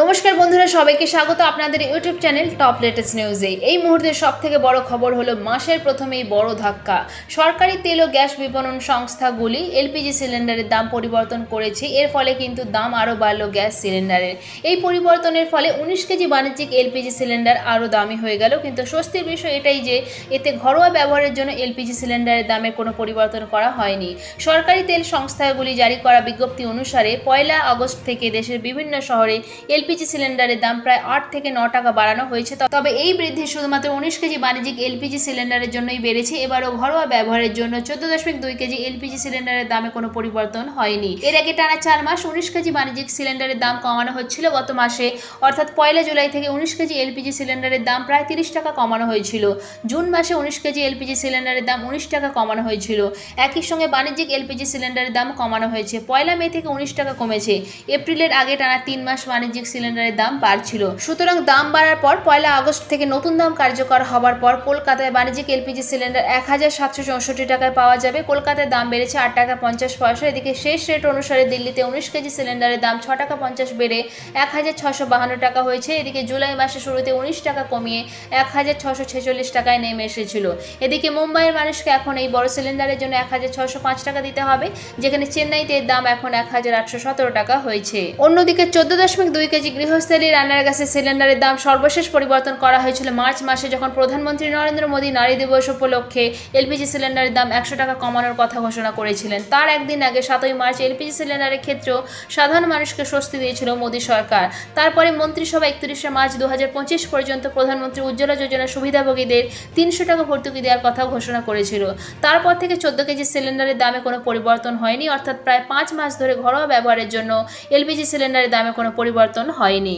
নমস্কার বন্ধুরা, সবাইকে স্বাগত আপনাদের ইউটিউব চ্যানেল টপ লেটেস্ট নিউজে এই মুহূর্তের সব থেকে বড় খবর হলো, মাসের প্রথমেই বড় ধাক্কা। সরকারি তেল ও গ্যাস বিপণন সংস্থাগুলি এলপিজি সিলিন্ডারের দাম পরিবর্তন করেছে, এর ফলে কিন্তু দাম আরও বাড়ল গ্যাস সিলিন্ডারের। এই পরিবর্তনের ফলে উনিশ কেজি বাণিজ্যিক এলপিজি সিলিন্ডার আরও দামি হয়ে গেল, কিন্তু স্বস্তির বিষয় এটাই যে, এতে ঘরোয়া ব্যবহারের জন্য এলপিজি সিলিন্ডারের দামের কোনো পরিবর্তন করা হয়নি। সরকারি তেল সংস্থাগুলি জারি করা বিজ্ঞপ্তি অনুসারে পয়লা আগস্ট থেকে দেশের বিভিন্ন শহরে এলপিজি সিলিন্ডারের দাম প্রায় আট থেকে ন টাকা বাড়ানো হয়েছে। তবে এই বৃদ্ধি শুধুমাত্র উনিশ কেজি বাণিজ্যিক এলপিজি সিলিন্ডারের জন্যই বেড়েছে। এবারও ঘরোয়া ব্যবহারের জন্য চোদ্দ দশমিক দুই কেজি এলপিজি সিলিন্ডারের দামে কোনো পরিবর্তন হয়নি। এর আগে টানা চার মাস উনিশ কেজি বাণিজ্যিক সিলিন্ডারের দাম কমানো হচ্ছিল গত মাসে। অর্থাৎ পয়লা জুলাই থেকে উনিশ কেজি এলপিজি সিলিন্ডারের দাম প্রায় তিরিশ টাকা কমানো হয়েছিল। জুন মাসে উনিশ কেজি এলপিজি সিলিন্ডারের দাম উনিশ টাকা কমানো হয়েছিল। একই সঙ্গে বাণিজ্যিক এলপিজি সিলিন্ডারের দাম কমানো হয়েছে। পয়লা মে থেকে উনিশ টাকা কমেছে। এপ্রিলের আগে টানা তিন মাস বাণিজ্যিক সিলিন্ডারের দাম বাড়ছিল। সুতরাং দাম বাড়ার পর পয়লা আগস্ট থেকে নতুন দাম কার্যকর হবার পর কলকাতায় বাণিজ্যিক এলপিজি সিলিন্ডার এক হাজার সাতশো চৌষট্টি টাকায় পাওয়া যাবে। কলকাতায় দাম বেড়েছে আট টাকা পঞ্চাশ পয়সা। এদিকে শেষ রেট অনুসারে দিল্লিতে উনিশ কেজি সিলিন্ডারের দাম ছ টাকা পঞ্চাশ বেড়ে এক হাজার ছশো বাহান্ন টাকা হয়েছে। এদিকে জুলাই মাসে শুরুতে উনিশ টাকা কমিয়ে এক হাজার ছশো ছেচল্লিশ টাকায় নেমে এসেছিল। এদিকে মুম্বাইয়ের মানুষকে এখন এই বড় সিলিন্ডারের জন্য এক হাজার ছশো পাঁচ টাকা দিতে হবে। যেখানে চেন্নাইতে এর দাম এখন এক হাজার আটশো সতেরো টাকা হয়েছে। অন্যদিকে চোদ্দ দশমিক দুই কেজি গৃহস্থলী রান্নার গ্যাসের সিলিন্ডারের দাম সর্বশেষ পরিবর্তন করা হয়েছিল মার্চ মাসে, যখন প্রধানমন্ত্রী নরেন্দ্র মোদী নারী দিবস উপলক্ষে এলপিজি সিলিন্ডারের দাম একশো টাকা কমানোর কথা ঘোষণা করেছিলেন। তার একদিন আগে সাতই মার্চ এলপিজি সিলিন্ডারের ক্ষেত্রেও সাধারণ মানুষকে স্বস্তি দিয়েছিল মোদী সরকার। তারপরে মন্ত্রিসভা একত্রিশে মার্চ দু হাজার পঁচিশ পর্যন্ত প্রধানমন্ত্রী উজ্জ্বলা যোজনা সুবিধাভোগীদের তিনশো টাকা ভর্তুকি দেওয়ার কথা ঘোষণা করেছিল। তারপর থেকে চোদ্দ কেজি সিলিন্ডারের দামে কোনো পরিবর্তন হয়নি, অর্থাৎ প্রায় পাঁচ মাস ধরে ঘরোয়া ব্যবহারের জন্য এলপিজি সিলিন্ডারের দামে কোনো পরিবর্তন হয়নি।